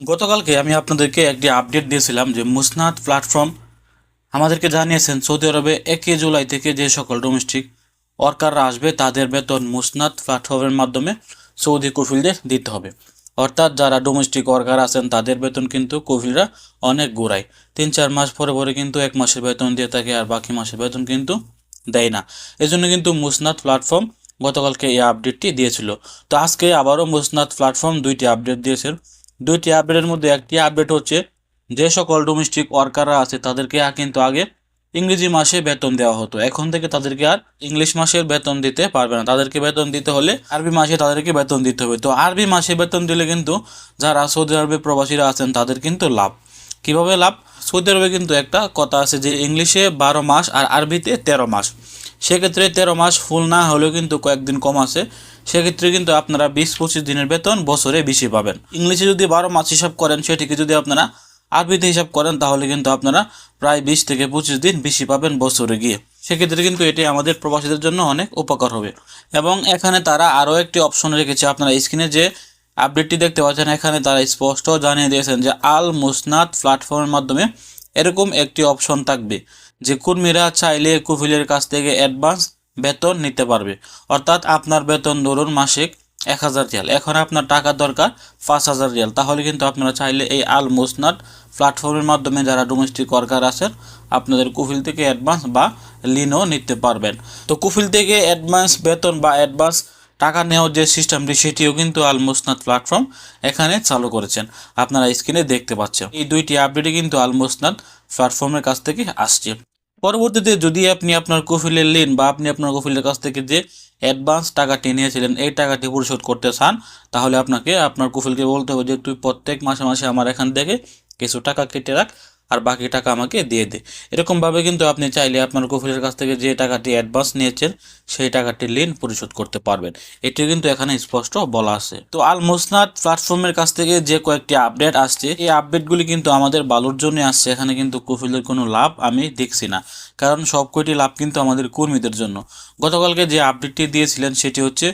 গতকালকে আমি আপনাদেরকে একটি আপডেট দিয়েছিলাম যে মুসনাদ প্ল্যাটফর্ম আমাদেরকে জানিয়েছেন সৌদি আরবে একে জুলাই থেকে যে সকল ডোমেস্টিক ওয়ার্কাররা আসবে, তাদের বেতন মুসনাদ প্ল্যাটফর্মের মাধ্যমে সৌদি কফিলদের দিতে হবে। অর্থাৎ যারা ডোমেস্টিক ওয়ার্কার আছেন, তাদের বেতন কিন্তু কফিলরা অনেক গোড়ায় তিন চার মাস পরে পরে কিন্তু এক মাসের বেতন দিয়ে থাকে আর বাকি মাসের বেতন কিন্তু দেয় না। এজন্য কিন্তু মুসনাদ প্ল্যাটফর্ম গতকালকে এই আপডেটটি দিয়েছিল। তো আজকে আবারও মুসনাদ প্ল্যাটফর্ম দুইটি আপডেট দিয়েছে। দুইটি আপডেটের মধ্যে একটি আপডেট হচ্ছে যে সকল ডোমেস্টিক ওয়ার্কাররা আছে, তাদেরকে কিন্তু আগে ইংরেজি মাসে বেতন দেওয়া হতো। এখন থেকে তাদেরকে আর ইংলিশ মাসের বেতন দিতে পারবে না। তাদেরকে বেতন দিতে হলে আরবি মাসে তাদেরকে বেতন দিতে হবে। তো আরবি মাসে বেতন দিলে কিন্তু যারা সৌদি আরবে প্রবাসীরা আছেন, তাদের কিন্তু লাভ। কীভাবে লাভ? সৌদি আরবে কিন্তু একটা কথা আছে যে ইংলিশে বারো মাস আর আরবিতে তেরো মাস। সেক্ষেত্রে তেরো মাস ফুল না হলেও কিন্তু কয়েকদিন কম আছে। সেক্ষেত্রে কিন্তু আপনারা বিশ পঁচিশ দিনের বেতন বছরে বেশি পাবেন। ইংলিশে যদি বারো মাস হিসাব করেন, সেটিকে যদি আপনারা আরবিতে হিসাব করেন, তাহলে কিন্তু আপনারা প্রায় বিশ থেকে পঁচিশ দিন বেশি পাবেন বছরে গিয়ে। সেক্ষেত্রে কিন্তু এটি আমাদের প্রবাসীদের জন্য অনেক উপকার হবে। এবং এখানে তারা আরও একটি অপশন রেখেছে আপনারা স্ক্রিনে যে আপডেটটি দেখতে পাচ্ছেন, এখানে তারা স্পষ্ট জানিয়ে দিয়েছেন যে আল মুসনাদ প্ল্যাটফর্মের মাধ্যমে এরকম একটি অপশন থাকবে। যে কর্মীরা চাইলে কুফিলের কাছ থেকে অ্যাডভান্স বেতন নিতে পারবে। অর্থাৎ আপনার বেতন ধরুন মাসিক এক হাজার রিয়াল। এখন আপনার টাকা দরকার পাঁচ হাজার রিয়াল। তাহলে কিন্তু আপনারা চাইলে এই আল মুসনাদ প্ল্যাটফর্মের মাধ্যমে যারা ডোমেস্টিক ওয়ার্কার আছেন, আপনাদের কুফিল থেকে অ্যাডভান্স বা লিনও নিতে পারবেন। তো কুফিল থেকে অ্যাডভান্স বেতন বা অ্যাডভান্স টাকা নেওয়ার যে সিস্টেমটি সেটিও কিন্তু আল মুসনাদ প্ল্যাটফর্ম এখানে চালু করেছেন। আপনারা স্ক্রিনে দেখতে পাচ্ছেন। এই দুইটি আপডেটই কিন্তু আল মুসনাদ প্ল্যাটফর্মের কাছ থেকে আসছে। পরবর্তীতে যদি আপনি আপনার কফিলের লেন বা আপনি আপনার কফিলের কাছ থেকে যে অ্যাডভান্স টাকাটি নিয়েছিলেন, এই টাকাটি পরিশোধ করতে চান, তাহলে আপনাকে আপনার কফিলকে বলতে হবে যে, তুই প্রত্যেক মাসে মাসে আমার এখান থেকে কিছু টাকা কেটে রাখ আর বাকি টাকা আমাকে দিয়ে দে। এরকমভাবে কিন্তু আপনি চাইলে আপনার কফিলের কাছ থেকে যে টাকাটি অ্যাডভান্স নিয়েছেন, সেই টাকাটি লিন পরিশোধ করতে পারবেন। এটি কিন্তু এখানে স্পষ্ট বলা আছে। তো আল মুসনাদ প্ল্যাটফর্মের কাছ থেকে যে কয়েকটি আপডেট আসছে, এই আপডেটগুলি কিন্তু আমাদের ভালোর জন্য আসছে। এখানে কিন্তু কফিলের কোনো লাভ আমি দেখছি না। কারণ সব কয়টি লাভ কিন্তু আমাদের কর্মীদের জন্য। গতকালকে যে আপডেটটি দিয়েছিলেন, সেটি হচ্ছে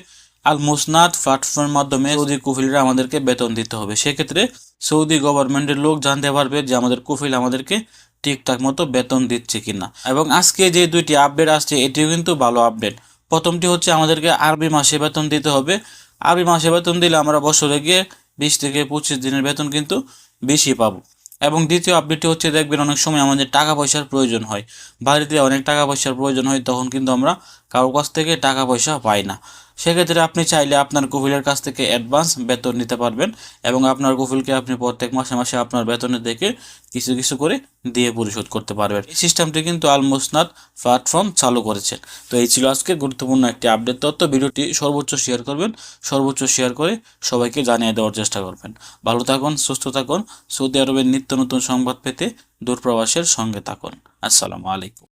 আল মুসনাদ প্ল্যাটফর্মের মাধ্যমে সৌদি কুফিলরা আমাদেরকে বেতন দিতে হবে। সেক্ষেত্রে সৌদি গভর্নমেন্টের লোক জানতে পারবে যে আমাদের কুফিল আমাদেরকে ঠিকঠাক মতো বেতন দিচ্ছে কিনা। এবং আজকে যে দুইটি আপডেট আসছে, এটিও কিন্তু ভালো আপডেট প্রথমটি হচ্ছে আমাদেরকে আরবি মাসে বেতন দিতে হবে। আরবি মাসে বেতন দিলে আমরা বছরে গিয়ে বিশ থেকে পঁচিশ দিনের বেতন কিন্তু বেশি পাবো। এবং দ্বিতীয় আপডেটটি হচ্ছে, দেখবেন অনেক সময় আমাদের টাকা পয়সার প্রয়োজন হয়। বাড়িতে অনেক টাকা পয়সার প্রয়োজন হয়, তখন কিন্তু আমরা কারোর কাছ থেকে টাকা পয়সা পাই না। সেক্ষেত্রে আপনি চাইলে আপনার কফিলের কাছ থেকে অ্যাডভান্স বেতন নিতে পারবেন এবং আপনার কফিলকে আপনি প্রত্যেক মাসে মাসে আপনার বেতনে দেখে কিছু কিছু করে দিয়ে পরিশোধ করতে পারবেন। এই সিস্টেমটি কিন্তু আল মুসনাদ প্ল্যাটফর্ম চালু করেছেন তো এই ছিল আজকে গুরুত্বপূর্ণ একটি আপডেট তথ্য। ভিডিওটি সর্বোচ্চ শেয়ার করবেন, সর্বোচ্চ শেয়ার করে সবাইকে জানিয়ে দেওয়ার চেষ্টা করবেন। ভালো থাকুন, সুস্থ থাকুন। সৌদি আরবের নিত্য নতুন সংবাদ পেতে দূরপ্রবাসের সঙ্গে থাকুন। আসসালামু আলাইকুম।